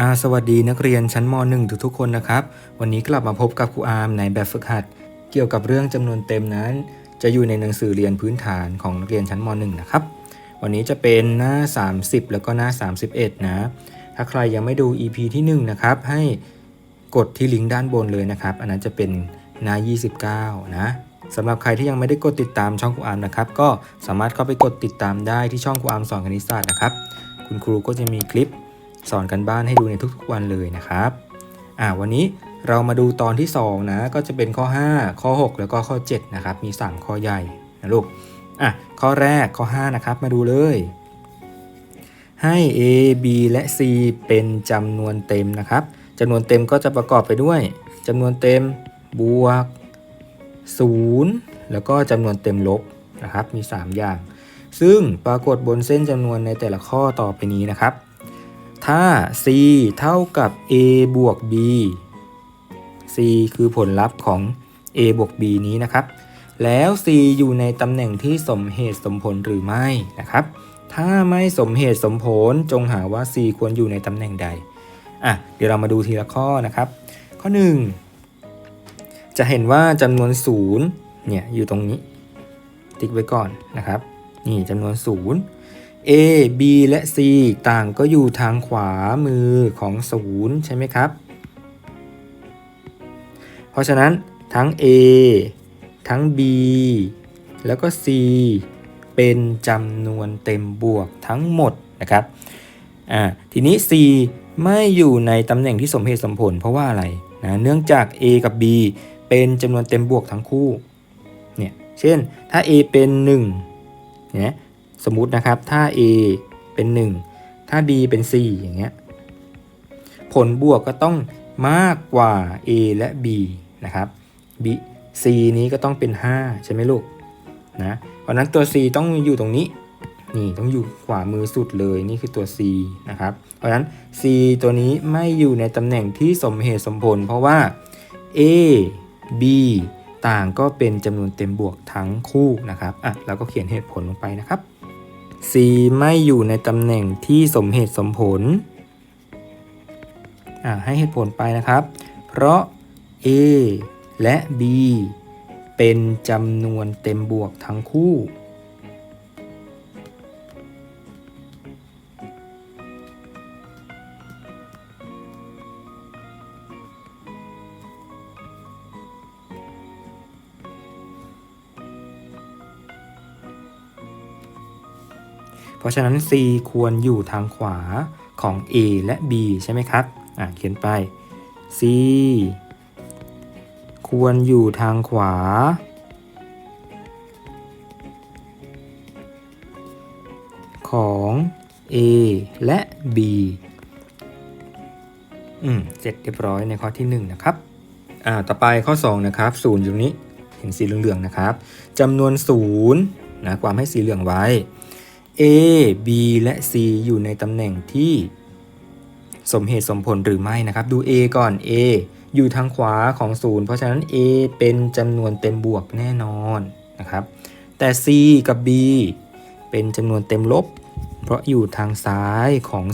อาสวัสดีนักเรียนชั้นม .1 ทุกๆคนนะครับ วันนี้กลับมาพบกับครูอาร์มในแบบฝึกหัด เกี่ยวกับเรื่องจำนวนเต็มนั้น จะอยู่ในหนังสือเรียนพื้นฐานของนักเรียนชั้นม .1 นะครับ วันนี้จะเป็นหน้า 30 แล้วก็หน้า 31 นะ ถ้าใครยังไม่ดู EP ที่ 1 นะครับ ให้กดที่ลิงก์ด้านบนเลยนะครับ อันนั้นจะเป็นหน้า 29 นะสำหรับใครที่ยังไม่ได้กดติดตามช่องครูอาร์มนะครับ ก็สามารถเข้าไปกดติดตามได้ที่ช่องครูอาร์มสอนคณิตศาสตร์นะครับ คุณครูก็จะมีคลิป สอนกันบ้านให้ดูในทุกๆวันเลยนะครับอ่าวันนี้เรามาดูตอนที่2นะก็จะเป็นข้อ 5 ข้อ 6 แล้วก็ข้อ7นะครับมี 3 ข้อใหญ่นะลูกอะข้อแรกข้อ 5 นะครับมาดูเลย ให้ a b และ c เป็นจำนวนเต็มนะครับจำนวนเต็มก็จะประกอบไปด้วยจำนวนเต็มบวก 0 แล้วก็จำนวนเต็มลบนะครับมี 3 อย่าง ซึ่งปรากฏบนเส้นจำนวนในแต่ละข้อต่อไปนี้นะครับ ถ้า c เท่ากับ a บวก b c คือผลลัพธ์ของ a บวก b นี้นะครับ แล้ว c อยู่ในตำแหน่งที่สมเหตุสมผลหรือไม่นะครับ ถ้าไม่สมเหตุสมผลจงหาว่า c ควรอยู่ในตำแหน่งใด อะ เดี๋ยวเรามาดูทีละข้อนะครับ ข้อ 1 จะเห็นว่าจำนวน 0 เนี่ยอยู่ตรงนี้ ติ๊กไว้ก่อนนะครับ นี่จำนวน 0 A B และ C ต่างก็อยู่ทางขวามือของ0ใช่ไหมครับ เพราะฉะนั้นทั้ง A ทั้ง B แล้วก็ C เป็นจำนวนเต็มบวกทั้งหมดนะครับอ่าทีนี้ C ไม่อยู่ในตำแหน่งที่สมเหตุสมผลเพราะว่าอะไรนะเนื่องจาก A กับ B เป็นจำนวนเต็มบวกทั้งคู่เนี่ยเช่นถ้า A เป็น1เนี่ย สมมุตินะครับถ้า A เป็น 1 ถ้า B เป็น 4 อย่างเงี้ยผลบวกก็ต้องมากกว่า A และ B นะครับ B C นี้ก็ต้องเป็น 5 ใช่ไหมลูกนะเพราะนั้นตัว C ต้องอยู่ตรงนี้นี่ต้องอยู่ขวามือสุดเลยนี่คือตัว C นะครับ เพราะฉะนั้น C ตัวนี้ไม่อยู่ในตำแหน่งที่สมเหตุสมผล เพราะว่า A B ต่างก็เป็นจำนวนเต็มบวกทั้งคู่นะครับอะเราก็เขียนเหตุผลลงไปนะครับ C ไม่อยู่ในตำแหน่งที่สมเหตุสมผล ให้เหตุผลไปนะครับ เพราะ A และ B เป็นจำนวนเต็มบวกทั้งคู่ เพราะฉะนั้น C ควรอยู่ทางขวาของ A และ B ใช่ไหมครับอ่าเขียนไป C ควรอยู่ทางขวา ของ A และ B อืมเสร็จเรียบร้อยในข้อที่ 1 นะครับ อ่า ต่อไปข้อ 2 นะครับ0อยู่นี้ เห็นสีเหลืองๆนะครับจำนวน0นะความให้สีเหลืองไว้ A B และ C อยู่ในตำแหน่งที่สมเหตุสมผลหรือไม่นะครับ ดู A ก่อน A อยู่ทางขวาของ0เพราะฉะนั้น A เป็นจำนวนเต็มบวกแน่นอนนะครับ แต่ C กับ B เป็นจำนวนเต็มลบ เพราะอยู่ทางซ้ายของ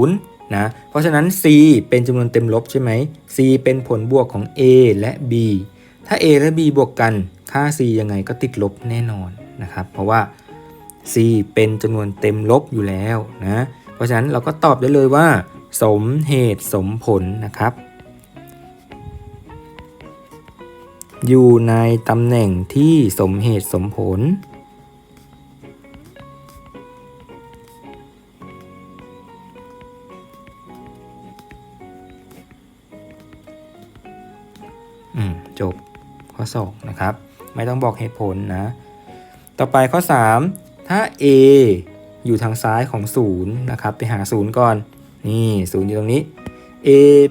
0นะเพราะฉะนั้น C เป็นจำนวนเต็มลบใช่ไหม C เป็นผลบวกของ A และ B ถ้า A และ B บวกกัน ค่า C ยังไงก็ติดลบแน่นอนนะครับ เพราะว่า c เป็นจำนวนเต็มลบอยู่แล้วนะ เพราะฉะนั้นเราก็ตอบได้เลยว่า สมเหตุสมผลนะครับ อยู่ในตำแหน่งที่สมเหตุสมผลอืมจบข้อ 2 นะครับ ไม่ต้องบอกเหตุผลนะ ต่อไปข้อ 3 ถ้า A อยู่ทางซ้ายของ0นะครับ ไปหา 0 ก่อน นี่0อยู่ตรงนี้ A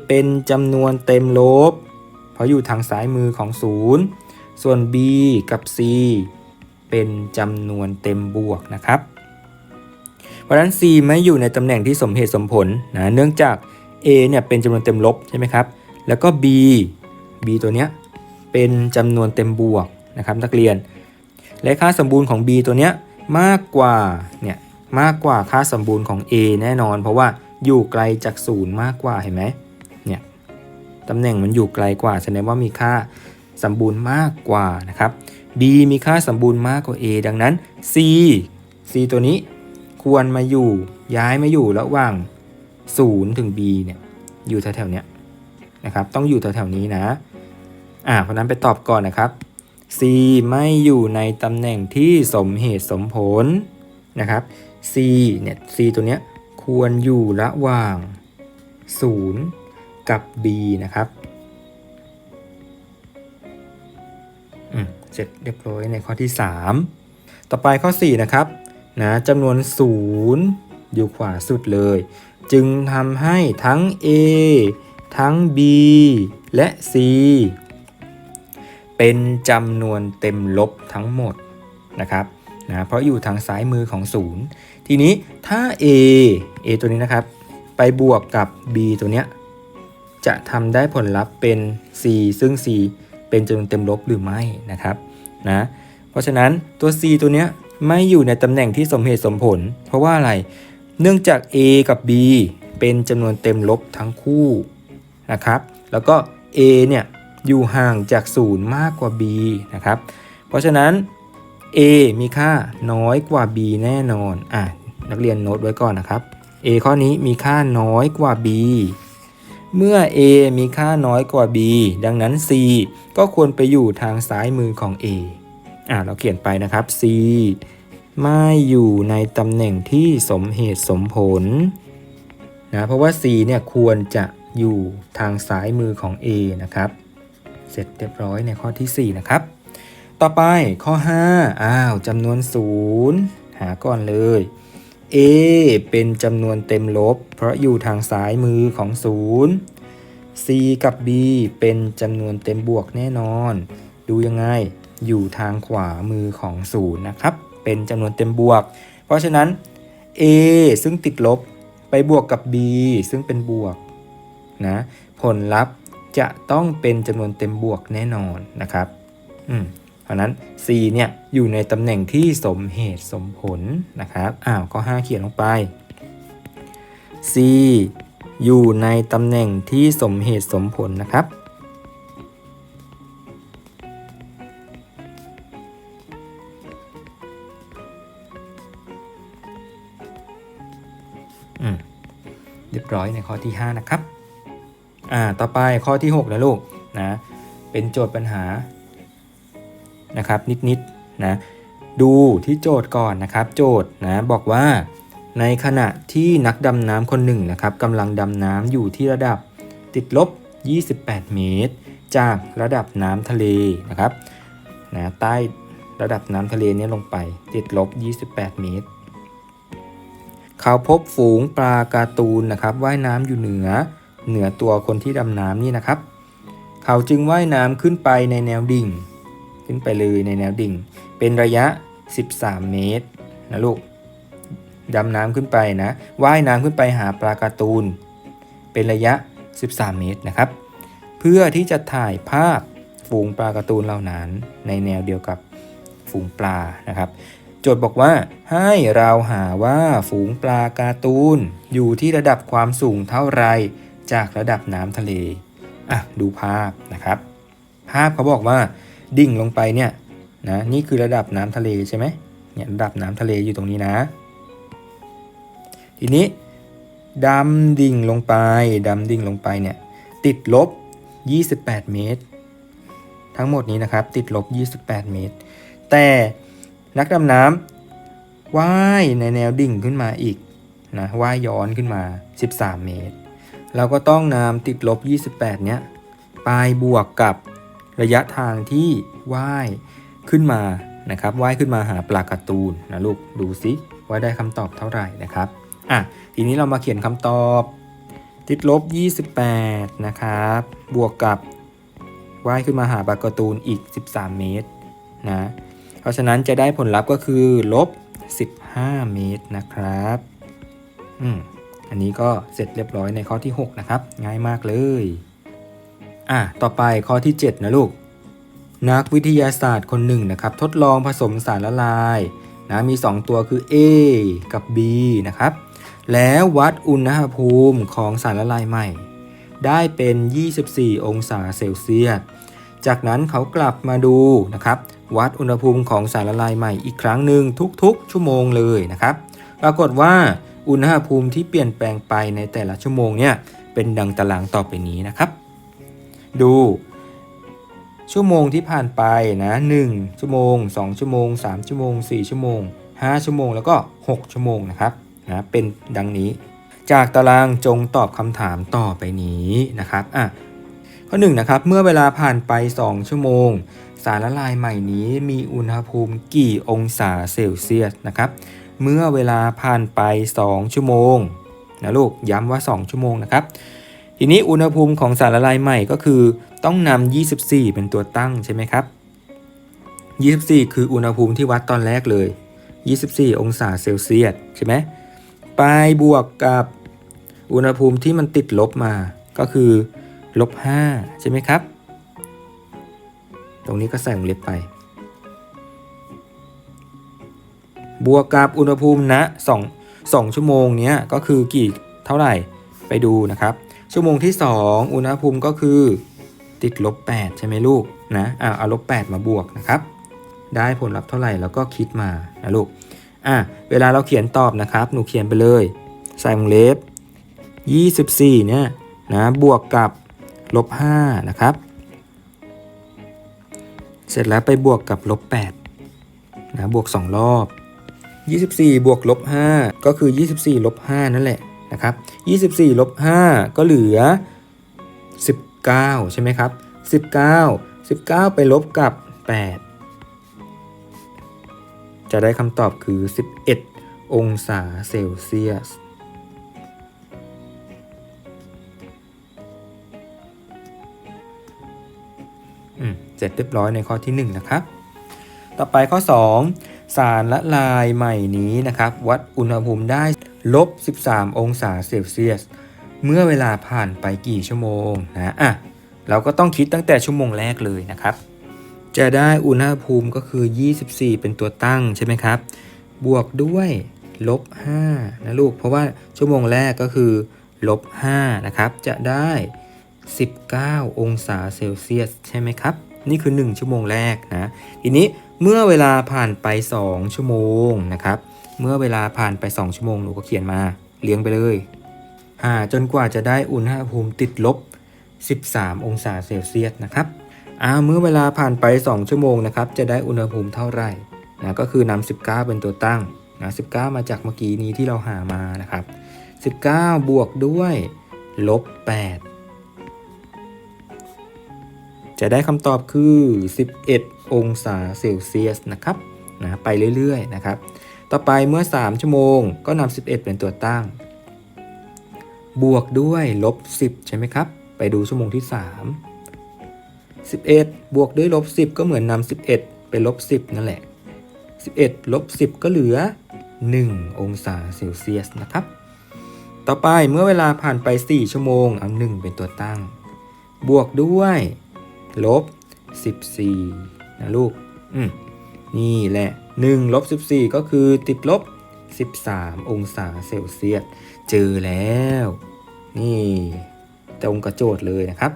เป็นจำนวนเต็มลบ เพราะอยู่ทางซ้ายมือของ 0 ส่วน B กับ C เป็นจำนวนเต็มบวกนะครับ เพราะฉะนั้น C ไม่อยู่ในตำแหน่งที่สมเหตุสมผลนะ เนื่องจาก A เนี่ยเป็นจำนวนเต็มลบใช่ไหมครับ แล้วก็ B B ตัวเนี้ยเป็นจำนวนเต็มบวกนะครับนักเรียน และค่าสมบูรณ์ของ b ตัวเนี้ย มากกว่าเนี่ยมากกว่าค่าสมบูรณ์ของ a แน่นอน เพราะว่าอยู่ไกลจากศูนย์มากกว่าเห็นไหมเนี่ยตำแหน่งมันอยู่ไกลกว่าแสดงว่ามีค่าสมบูรณ์มากกว่านะครับ B มีค่าสมบูรณ์มากกว่า A ดังนั้น C C ตัวนี้ควรมาอยู่ย้ายมาอยู่ระหว่าง 0 ถึง B เนี่ยอยู่แถวๆเนี้ยนะครับต้องอยู่แถวๆนี้นะอ่าเพราะนั้นไปตอบก่อนนะครับ C ไม่อยู่ในตำแหน่งที่สมเหตุสมผลนะครับ C เนี่ย C ตัวเนี้ยควรอยู่ระหว่าง 0 กับ B นะครับอืมเสร็จเรียบร้อยในข้อที่ 3 ต่อไปข้อ 4 นะครับนะจำนวน 0 อยู่ขวาสุดเลย จึงทำให้ทั้ง A ทั้ง B และ C เป็นจำนวนเต็มลบทั้งหมดนะครับนะเพราะอยู่ทางซ้ายมือของ 0 ทีนี้ถ้า A A ตัวนี้นะครับ ไปบวกกับ B ตัวเนี้ยจะทำได้ผลลัพธ์เป็น C ซึ่ง C เป็นจำนวนเต็มลบหรือไม่นะครับนะเพราะฉะนั้นตัว C ตัวเนี้ยไม่อยู่ในตำแหน่งที่สมเหตุสมผล เพราะว่าอะไร เนื่องจาก A กับ B เป็นจำนวนเต็มลบทั้งคู่นะครับ แล้วก็ A เนี่ย อยู่ห่างจาก 0 มากกว่า B นะครับ เพราะฉะนั้น A มีค่าน้อยกว่า B แน่นอนอะนักเรียนโน้ตไว้ก่อนนะครับ A ข้อนี้มีค่าน้อยกว่า B เมื่อ A มีค่าน้อยกว่า B ดังนั้น C ก็ควรไปอยู่ทางซ้ายมือของ A อะเราเขียนไปนะครับ C ไม่อยู่ในตำแหน่งที่สมเหตุสมผลนะเพราะว่า C เนี่ยควรจะอยู่ทางซ้ายมือของ A นะครับ เสร็จเรียบร้อยในข้อที่ 4 นะครับ ต่อไปข้อ 5 อ้าวจำนวน 0 หาก่อนเลย A เป็นจำนวนเต็มลบ เพราะอยู่ทางซ้ายมือของ 0 C กับ B เป็นจำนวนเต็มบวกแน่นอน ดูยังไงอยู่ทางขวามือของ 0 นะครับ เป็นจำนวนเต็มบวก เพราะฉะนั้น A ซึ่งติดลบไปบวกกับ B ซึ่งเป็นบวกนะผลลัพธ์ จะต้องเป็นจำนวนเต็มบวกแน่นอนนะครับอืมเพราะนั้น C เนี่ยอยู่ในตำแหน่งที่สมเหตุสมผลนะครับอ้าวก็5เขียนลงไป C อยู่ในตำแหน่งที่สมเหตุสมผลนะครับอืมเรียบร้อยในข้อที่ 5 นะครับ อ่าต่อไปข้อที่ 6 นะลูกนะเป็นโจทย์ปัญหานะครับนิดๆนะดูที่โจทย์ก่อนนะครับ โจทย์นะบอกว่าในขณะที่นักดำน้ำคนหนึ่งนะครับกำลังดำน้ำอยู่ที่ระดับติดลบ 28 เมตร จากระดับน้ำทะเลนะครับนะใต้ระดับน้ำทะเลนี้ลงไปติดลบ 28 เมตร เขาพบฝูงปลาการ์ตูนนะครับว่ายน้ำอยู่เหนือ เหนือตัวคนที่ดำน้ำนี่นะครับ เขาจึงว่ายน้ำขึ้นไปในแนวดิ่ง ขึ้นไปเลยในแนวดิ่ง เป็นระยะ 13 เมตรนะลูกดำน้ำขึ้นไปนะว่ายน้ำขึ้นไปหาปลาการ์ตูน เป็นระยะ 13 เมตรนะครับ เพื่อที่จะถ่ายภาพฝูงปลาการ์ตูนเหล่านั้น ในแนวเดียวกับฝูงปลานะครับโจทย์บอกว่าให้เราหาว่าฝูงปลาการ์ตูน อยู่ที่ระดับความสูงเท่าไร จากระดับน้ำทะเล อะ ดูภาพนะครับ ภาพเขาบอกว่าดิ่งลงไปเนี่ยนะนี่คือระดับน้ำทะเลใช่ไหมเนี่ยระดับน้ำทะเลอยู่ตรงนี้นะ ทีนี้ดำดิ่งลงไปดำดิ่งลงไปเนี่ยติดลบ 28 เมตร ทั้งหมดนี้นะครับติดลบ 28 เมตร แต่นักดำน้ำว่ายในแนวดิ่งขึ้นมาอีกนะว่ายย้อนขึ้นมา 13 เมตร เราก็ต้องนำติดลบ 28 เนี้ยไปบวกกับระยะทางที่ว่ายขึ้นมานะครับว่ายขึ้นมาหาปลาการ์ตูนนะลูกดูสิว่าได้คำตอบเท่าไหร่นะครับอะทีนี้เรามาเขียนคำตอบ ติดลบ 28 นะครับ บวกกับว่ายขึ้นมาหาปลาการ์ตูนอีก 13 เมตรนะเพราะฉะนั้นจะได้ผลลัพธ์ก็คือลบ 15 เมตรนะครับ อืม อันนี้ก็เสร็จเรียบร้อยในข้อที่ 6 นะครับ ง่ายมากเลย อะ ต่อไปข้อที่ 7 นะลูก นักวิทยาศาสตร์คนหนึ่งนะครับ ทดลองผสมสารละลายนะมี 2 ตัวคือ A กับ B นะครับ แล้ววัดอุณหภูมิของสารละลายใหม่ ได้เป็น 24 องศาเซลเซียส จากนั้นเขากลับมาดูนะครับ วัดอุณหภูมิของสารละลายใหม่อีกครั้งหนึ่งทุกๆ ชั่วโมงเลยนะครับ ปรากฏว่า อุณหภูมิที่เปลี่ยนแปลงไปในแต่ละชั่วโมงเนี่ยเป็นดังตารางต่อไปนี้นะครับ ดู ชั่วโมงที่ผ่านไปนะ1ชั่วโมง 2 ชั่วโมง 3 ชั่วโมง 4 ชั่วโมง 5 ชั่วโมงแล้วก็ 6 ชั่วโมงนะครับนะเป็นดังนี้ จากตารางจงตอบคำถามต่อไปนี้นะครับอะข้อ1นะครับเมื่อเวลาผ่านไป 2 ชั่วโมง สารละลายใหม่นี้มีอุณหภูมิกี่องศาเซลเซียสนะครับ เมื่อเวลาผ่านไป 2 ชั่วโมงนะลูกย้ำว่า 2 ชั่วโมงนะครับ ทีนี้อุณหภูมิของสารละลายใหม่ก็คือต้องนำ24 เป็นตัวตั้งใช่ไหมครับ 24 คืออุณหภูมิที่วัดตอนแรกเลย 24 องศาเซลเซียสใช่ไหมไปบวกกับอุณหภูมิที่มันติดลบมาก็คือลบ5ใช่ไหมครับ ตรงนี้ก็ใส่วงเล็บไป บวกกับอุณหภูมิณ2 2ชั่วโมงเนี้ยก็คือกี่เท่าไหร่ไปดูนะครับ ชั่วโมงที่ 2 อุณหภูมิก็คือติดลบ8ใช่ไหมลูกนะอ่าเอาลบ8มาบวกนะครับ ได้ผลลัพธ์เท่าไหร่แล้วก็คิดมานะลูกอะเวลาเราเขียนตอบนะครับ หนูเขียนไปเลย ใส่วงเล็บ 24เนี่ยนะบวกกับลบ5นะครับ เสร็จแล้วไปบวกกับลบ8นะบวก 2 รอบ 24 บวกลบ 5 ก็คือ 24 ลบ 5 นั่นแหละนะครับ 24 ลบ 5 ก็เหลือ 19 ใช่ไหมครับ 19 19 ไปลบกับ 8 จะได้คำตอบคือ 11 องศาเซลเซียส เสร็จเรียบร้อยในข้อที่ 1 นะครับ ต่อไปข้อ 2 สารละลายใหม่นี้นะครับ วัดอุณหภูมิได้ลบ 13 องศาเซลเซียส เมื่อเวลาผ่านไปกี่ชั่วโมงนะอะเราก็ต้องคิดตั้งแต่ชั่วโมงแรกเลยนะครับ จะได้อุณหภูมิก็คือ 24 เป็นตัวตั้งใช่ไหมครับ บวกด้วยลบ5นะลูก เพราะว่าชั่วโมงแรกก็คือลบ5นะครับ จะได้ 19 องศาเซลเซียสใช่ไหมครับ นี่คือ 1 ชั่วโมงแรกนะ ทีนี้ เมื่อเวลาผ่านไป 2 ชั่วโมงนะครับ เมื่อเวลาผ่านไป 2 ชั่วโมงหนูก็เขียนมาเลี้ยงไปเลยหาจนกว่าจะได้อุณหภูมิติดลบ 13 องศาเซลเซียสนะครับอ่าเมื่อเวลาผ่านไป 2 ชั่วโมงนะครับจะได้อุณหภูมิเท่าไหร่นะก็คือนำ19 เป็นตัวตั้งนะ19 มาจากเมื่อกี้นี้ที่เราหามานะครับ 19 บวกด้วยลบ 8 จะได้คำตอบคือ 11 องศาเซลเซียสนะครับนะไปเรื่อยๆนะครับ ต่อไปเมื่อ 3 ชั่วโมงก็นำ11 เป็นตัวตั้ง บวกด้วยลบ 10 ใช่ไหมครับ ไปดูชั่วโมงที่ 3 11 บวกด้วยลบ 10 ก็เหมือนนำ11ไปลบ 10 นั่นแหละ 11 ลบ 10 ก็เหลือ 1 องศาเซลเซียสนะครับ ต่อไปเมื่อเวลาผ่านไป 4 ชั่วโมงเอา1เป็นตัวตั้ง บวกด้วยลบ 14 นะลูก อืมนี่แหละ1ลบ14 ก็คือติดลบ 13 องศาเซลเซียส เจอแล้ว นี่ตรงกระโจทย์เลยนะครับ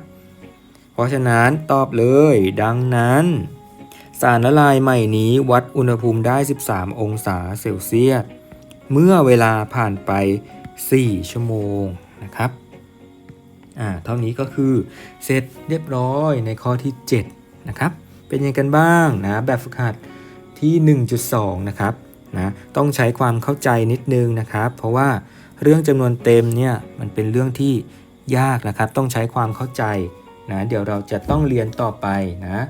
เพราะฉะนั้นตอบเลยดังนั้น สารละลายใหม่นี้วัดอุณหภูมิได้ 13 องศาเซลเซียส เมื่อเวลาผ่านไป 4 ชั่วโมงนะครับอ่าเท่านี้ก็คือเสร็จเรียบร้อยในข้อที่ 7 นะครับ เป็นยังไงกันบ้างนะแบบฝึกหัดที่ 1.2 นะครับนะต้องใช้ความเข้าใจนิดนึงนะครับ เพราะว่าเรื่องจำนวนเต็มเนี่ยมันเป็นเรื่องที่ยากนะครับ ต้องใช้ความเข้าใจนะเดี๋ยวเราจะต้องเรียนต่อไปนะ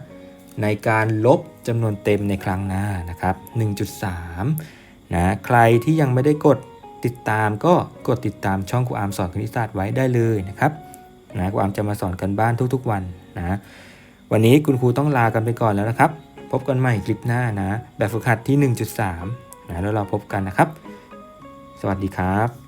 ในการลบจำนวนเต็มในครั้งหน้านะครับ 1.3 นะใครที่ยังไม่ได้กดติดตามก็กดติดตามช่องครูอาร์มสอนคณิตศาสตร์ไว้ได้เลยนะครับนะครูอาร์มจะมาสอนกันบ้านทุกๆวันนะ วันนี้คุณครูต้องลากันไปก่อนแล้วนะครับ พบกันใหม่คลิปหน้านะ แบบฝึกหัดที่ 1.3นะแล้วเราพบกันนะครับ สวัสดีครับ